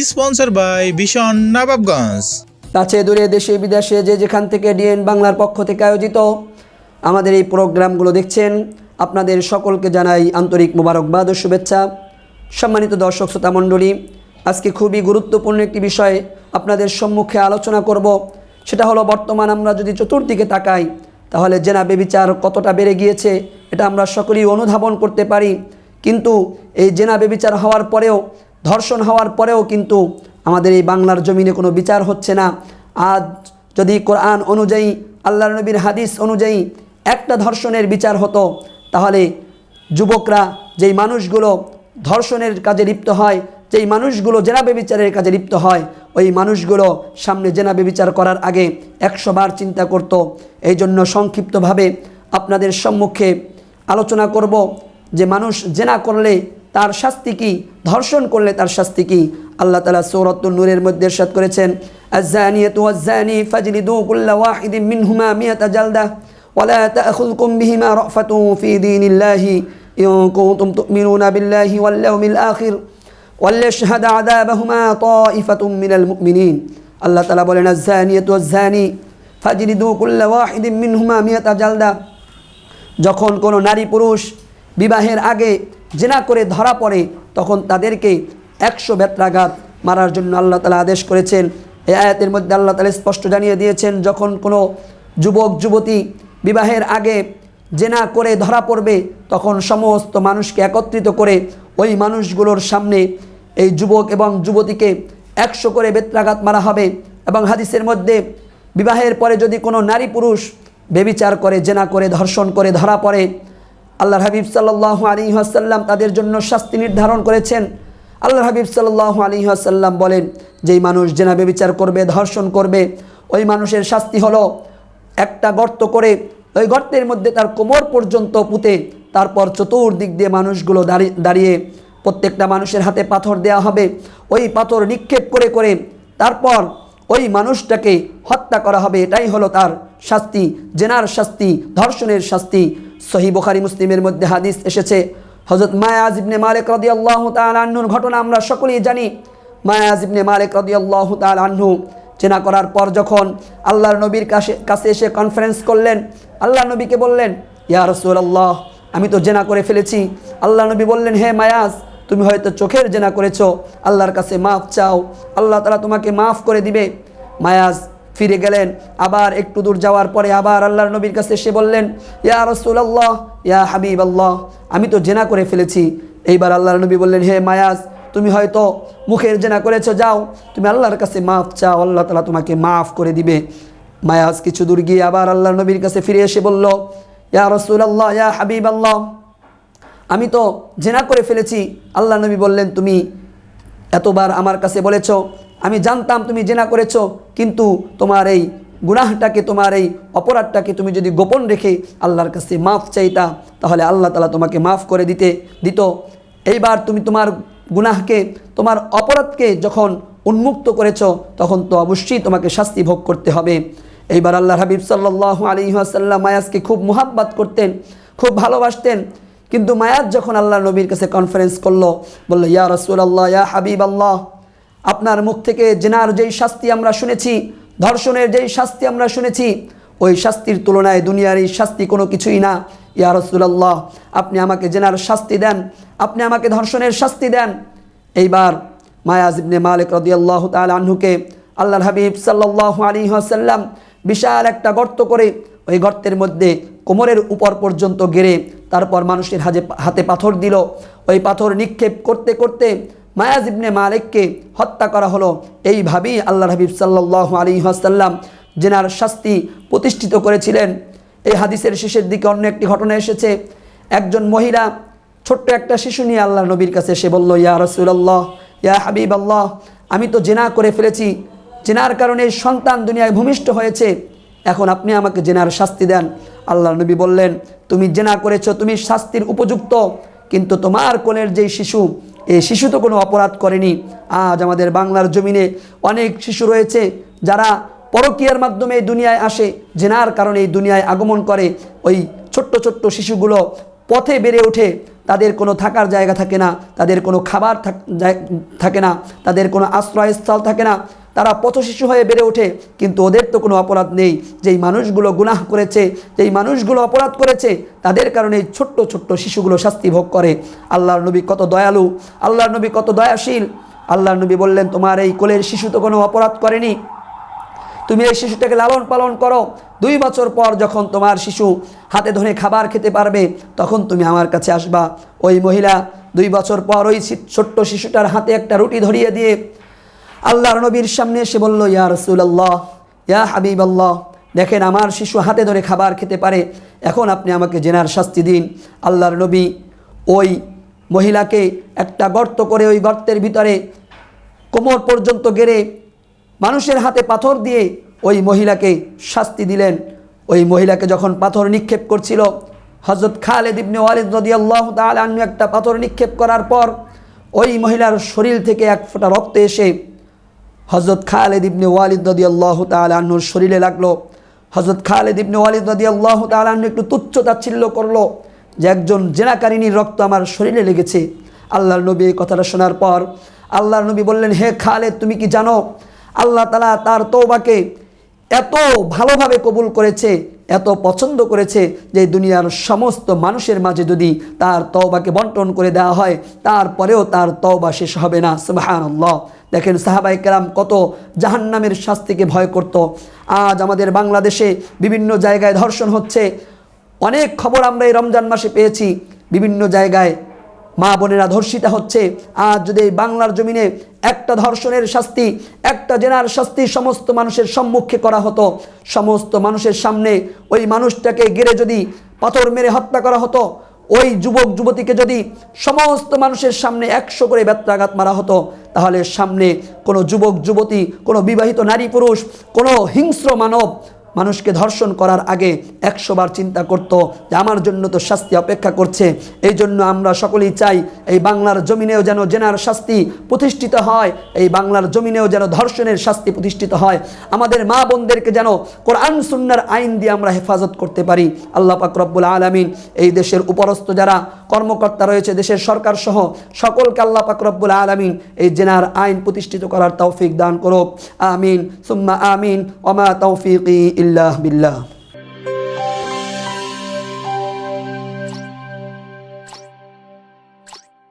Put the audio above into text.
Sponsor by ভীষণ নবাবগঞ্জ কাছে দূরে দেশে বিদেশে যে যেখান থেকে ডিএন বাংলার পক্ষ থেকে আয়োজিত আমাদের এই প্রোগ্রামগুলো দেখছেন, আপনাদের সকলকে জানাই আন্তরিক মোবারকবাদ ও শুভেচ্ছা। সম্মানিত দর্শক শ্রোতা মণ্ডলী, আজকে খুবই গুরুত্বপূর্ণ একটি বিষয়ে আপনাদের সম্মুখে আলোচনা করব। সেটা হলো, বর্তমান আমরা যদি চতুর্দিকে তাকাই, তাহলে জেনা বেবিচার কতটা বেড়ে গিয়েছে এটা আমরা সকলেই অনুধাবন করতে পারি। কিন্তু এই জেনা বেবিচার হওয়ার পরেও ধর্ষণ হওয়ার পরেও কিন্তু আমাদের এই বাংলার জমিনে কোনো বিচার হচ্ছে না। আজ যদি কোরআন অনুযায়ী, আল্লাহ নবীর হাদিস অনুযায়ী একটা ধর্ষণের বিচার হতো, তাহলে যুবকরা যেই মানুষগুলো ধর্ষণের কাজে লিপ্ত হয়, যেই মানুষগুলো জেনাবে বিচারের কাজে লিপ্ত হয়, ওই মানুষগুলো সামনে জেনাবে বিচার করার আগে একশোবার চিন্তা করত। এই জন্য সংক্ষিপ্তভাবে আপনাদের সম্মুখে আলোচনা করব যে মানুষ জেনা করলে তার শাস্তি কি ধর্ষণ করলে তার শাস্তি কি আল্লাহ তালা সৌরত্তুল নূরের মধ্যে সাত করেছেন الزانية والزاني فاجلدوا كل واحد منهما مئة جلدة ولا تأخذكم بهما رأفة في دين الله إن كنتم تؤمنون بالله واليوم الآخر وليشهد عذابهما طائفة من المؤمنين الله تعالى বলেন الزانية والزاني فاجلدوا كل واحد منهما مئة جلدة যখন কোনো নারী পুরুষ বিবাহের আগে জেনা করে ধরা পড়ে, তখন তাদেরকে একশো বেত্রাঘাত মারার জন্য আল্লাহ তালা আদেশ করেছেন। এই আয়াতের মধ্যে আল্লাহ তালা স্পষ্ট জানিয়ে দিয়েছেন, যখন কোনো যুবক, যুবতী বিবাহের আগে জেনা করে ধরা পড়বে, তখন সমস্ত মানুষকে একত্রিত করে ওই মানুষগুলোর সামনে এই যুবক এবং যুবতীকে একশো করে বেত্রাঘাত মারা হবে এবং হাদিসের মধ্যে বিবাহের পরে যদি কোনো নারী পুরুষ বেবিচার করে, জেনা করে, ধর্ষণ করে, ধরা পড়ে আল্লাহ হাবিব সাল্লাহ আলী আসাল্লাম তাদের জন্য শাস্তি নির্ধারণ করেছেন। আল্লাহ হাবিব সাল্লাহ আলী আসাল্লাম বলেন, যেই মানুষ জেনা বেবিচার করবে, ধর্ষণ করবে, ওই মানুষের শাস্তি হলো একটা গর্ত করে ওই গর্তের মধ্যে তার কোমর পর্যন্ত পুঁতে, তারপর চতুর্দিক দিয়ে মানুষগুলো দাঁড়িয়ে দাঁড়িয়ে প্রত্যেকটা মানুষের হাতে পাথর দেওয়া হবে। ওই পাথর নিক্ষেপ করে করে তারপর ওই মানুষটাকে হত্যা করা হবে। এটাই হলো তার শাস্তি, জেনার শাস্তি, ধর্ষণের শাস্তি। সহি বুখারি মুসলিমের মধ্যে হাদিস এসেছে। হজরত মায়াজ ইবনে মালিক রদি আল্লাহ আন্নুর ঘটনা আমরা সকলেই জানি। মায়াজ ইবনে মালিক রদি আল্লাহ আন্নু চেনা করার পর যখন আল্লাহর নবীর কাছে কাছে এসে কনফারেন্স করলেন আল্লাহ নবীকে বললেন, ইয়া রসুল আল্লাহ আমি তো জেনা করে ফেলেছি। আল্লাহ নবী বললেন, হে মায়াজ, তুমি হয়তো চোখের জেনা করেছ। আল্লাহর কাছে মাফ চাও। আল্লাহ তালা তোমাকে মাফ করে দিবে। মায়াজ ফিরে গেলেন। আবার একটু দূর যাওয়ার পরে আবার আল্লাহর নবীর কাছে এসে বললেন, ইয়া রসুল আল্লাহ ইয়া হাবিব আল্লাহ আমি তো জেনা করে ফেলেছি। এইবার আল্লাহর নবী বললেন, হে মায়াজ, তুমি হয়তো মুখের জেনা করেছ, যাও। তুমি আল্লাহর কাছে মাফ চাও, আল্লাহ তালা তোমাকে মাফ করে দিবে। মায়াজ কিছু দূর গিয়ে আবার আল্লাহর নবীর কাছে ফিরে এসে বলল, ইয়া রসুল আল্লাহ ইয়া হাবিব আল্লাহ আমি তো জেনা করে ফেলেছি। আল্লাহ নবী বললেন, তুমি এতবার আমার কাছে বলেছ আমি জানতাম তুমি জেনা করেছ, কিন্তু তোমার এই গুনাহটাকে, তোমার এই অপরাধটাকে তুমি যদি গোপন রেখে আল্লাহর কাছে মাফ চাইতা, তাহলে আল্লাহ তালা তোমাকে মাফ করে দিতে, দিত। এইবার তুমি তোমার গুনাহকে, তোমার অপরাধকে যখন উন্মুক্ত করেছ, তখন তো অবশ্যই তোমাকে শাস্তি ভোগ করতে হবে। এইবার আল্লাহ হাবিব সাল্লাহ আলী আসাল্লাম মায়াজকে খুব মোহাব্বাত করতেন, খুব ভালোবাসতেন। কিন্তু মায়াজ যখন আল্লাহ নবীর কাছে কনফারেন্স করল, বলল, ইয়া রসুল আল্লাহ ইয়া হাবিব আল্লাহ আপনার মুখ থেকে জেনার যেই শাস্তি আমরা শুনেছি, ধর্ষণের যেই শাস্তি আমরা শুনেছি, ওই শাস্তির তুলনায় দুনিয়ার এই শাস্তি কোনো কিছুই না। ইয়া রসুলাল্লাহ, আপনি আমাকে জেনার শাস্তি দেন, আপনি আমাকে ধর্ষণের শাস্তি দেন। এইবার মায়াজ ইবনে মালিক রদিয়াল্লাহ তাল আহ্নুকে আল্লাহর হাবিব সাল্লাহ আলী আসাল্লাম বিশাল একটা গর্ত করে ওই গর্তের মধ্যে কোমরের উপর পর্যন্ত গেড়ে তারপর মানুষের হাজে হাতে পাথর দিল। ওই পাথর নিক্ষেপ করতে করতে মায়াজ ইবনে মালিককে হত্যা করা হলো। এইভাবেই আল্লাহ হাবিব সাল্লাহ আলী আসাল্লাম জেনার শাস্তি প্রতিষ্ঠিত করেছিলেন। এই হাদিসের শেষের দিকে অন্য একটি ঘটনা এসেছে। একজন মহিলা ছোট্ট একটা শিশু নিয়ে আল্লাহ নবীর কাছে এসে বলল, ইয়া রসুলাল্লাহ, ইয়া হাবিব আল্লাহ আমি তো জেনা করে ফেলেছি। জেনার কারণে সন্তান দুনিয়ায় ভূমিষ্ঠ হয়েছে। এখন আপনি আমাকে জেনার শাস্তি দেন। আল্লাহ নবী বললেন, তুমি জেনা করেছ, তুমি শাস্তির উপযুক্ত। কিন্তু তোমার কোলের যেই শিশু এই শিশু তো কোনো অপরাধ করেনি। আজ আমাদের বাংলার জমিনে অনেক শিশু রয়েছে যারা পরকীয়ার মাধ্যমে এই দুনিয়ায় আসে। জেনার কারণে এই দুনিয়ায় আগমন করে। ওই ছোট্ট ছোট্ট শিশুগুলো পথে বেড়ে ওঠে। তাদের কোনো থাকার জায়গা থাকে না। তাদের কোনো খাবার থাকে না। তাদের কোনো আশ্রয়স্থল থাকে না। তারা পথশিশু হয়ে বেড়ে ওঠে, কিন্তু ওদের তো কোনো অপরাধ নেই। যেই মানুষগুলো গুনাহ করেছে, যেই মানুষগুলো অপরাধ করেছে, তাদের কারণে এই ছোট্ট ছোট্ট শিশুগুলো শাস্তি ভোগ করে। আল্লাহর নবী কত দয়ালু, আল্লাহর নবী কত দয়াশীল। আল্লাহর নবী বললেন, তোমার এই কোলের শিশু তো কোনো অপরাধ করেনি। তুমি এই শিশুটাকে লালন পালন করো। দুই বছর পর যখন তোমার শিশু হাতে ধরে খাবার খেতে পারবে, তখন তুমি আমার কাছে আসবা। ওই মহিলা দুই বছর পর ওই ছোট্ট শিশুটার হাতে একটা রুটি ধরিয়ে দিয়ে আল্লাহর নবীর সামনে এসে বলল, ইয়া রসুলাল্লাহ, ইয়া হাবিব আল্লাহ দেখেন আমার শিশু হাতে ধরে খাবার খেতে পারে, এখন আপনি আমাকে জেনার শাস্তি দিন। আল্লাহর নবী ওই মহিলাকে একটা গর্ত করে ওই গর্তের ভিতরে কোমর পর্যন্ত গেড়ে মানুষের হাতে পাথর দিয়ে ওই মহিলাকে শাস্তি দিলেন। ওই মহিলাকে যখন পাথর নিক্ষেপ করছিল হজরত খালেদ ইবনে ওয়ালিদ রদিয়াল্লাহ তালু একটা পাথর নিক্ষেপ করার পর ওই মহিলার শরীর থেকে এক ফোঁটা রক্ত এসে হজরত খালেদ ইবনে ওয়ালিদ নদী আল্লাহ তালুর শরীরে লাগল। হজরত খালেদ ইবনে ওয়ালিদ নদী আল্লাহ তালাহ একটু তুচ্ছ তাচ্ছিল্য করল যে একজন জেনাকারিনীর রক্ত আমার শরীরে লেগেছে। আল্লাহর নবী এই কথাটা শোনার পর আল্লাহর নবী বললেন, হে খালেদ, তুমি কি জানো? আল্লাহ তালা তার তৌবাকে এত ভালোভাবে কবুল করেছে এত পছন্দ করেছে যে দুনিয়ার সমস্ত মানুষের মাঝে যদি তার তওবাকে বন্টন করে দেওয়া হয়, তারপরেও তার তওবা শেষ হবে না। সুবহানাল্লাহ। দেখেন সাহাবাই কেরাম কত জাহান্নামের শাস্তিকে ভয় করত। আজ আমাদের বাংলাদেশে বিভিন্ন জায়গায় ধর্ষণ হচ্ছে। অনেক খবর আমরা এই রমজান মাসে পেয়েছি। বিভিন্ন জায়গায় মা বোনেরা ধর্ষিতা হচ্ছে। আজ যদি বাংলার জমিনে একটা ধর্ষণের শাস্তি, একটা জেনার শাস্তি সমস্ত মানুষের সম্মুখে করা হতো, সমস্ত মানুষের সামনে ওই মানুষটাকে গেড়ে যদি পাথর মেরে হত্যা করা হতো, ওই যুবক, যুবতীকে যদি সমস্ত মানুষের সামনে একশো করে ব্যত্রাঘাত মারা হতো, তাহলে সামনে কোনো যুবক, যুবতী, কোনো বিবাহিত নারী পুরুষ, কোনো হিংস্র মানব মানুষকে ধর্ষণ করার আগে একশো বার চিন্তা করত যে আমার জন্য তো শাস্তি অপেক্ষা করছে। এই জন্য আমরা সকলেই চাই এই বাংলার জমিনেও যেন জেনার শাস্তি প্রতিষ্ঠিত হয়, এই বাংলার জমিনেও যেন ধর্ষণের শাস্তি প্রতিষ্ঠিত হয়। আমাদের মা বোনদেরকে যেন কোরআন, সুন্নার আইন দিয়ে আমরা হেফাজত করতে পারি। আল্লাহ পাক রব্বুল আলমিন এই দেশের উপরস্থ যারা কর্মকর্তা রয়েছে দেশের সরকার সহ সকলকে আল্লাহ পাকরব্বুল আলমিন এই জেনার আইন প্রতিষ্ঠিত করার তৌফিক দান করুক। আমিন, সুম্মা আমিন ওমা তৌফিক ইল্লাহ বিল্লাহ।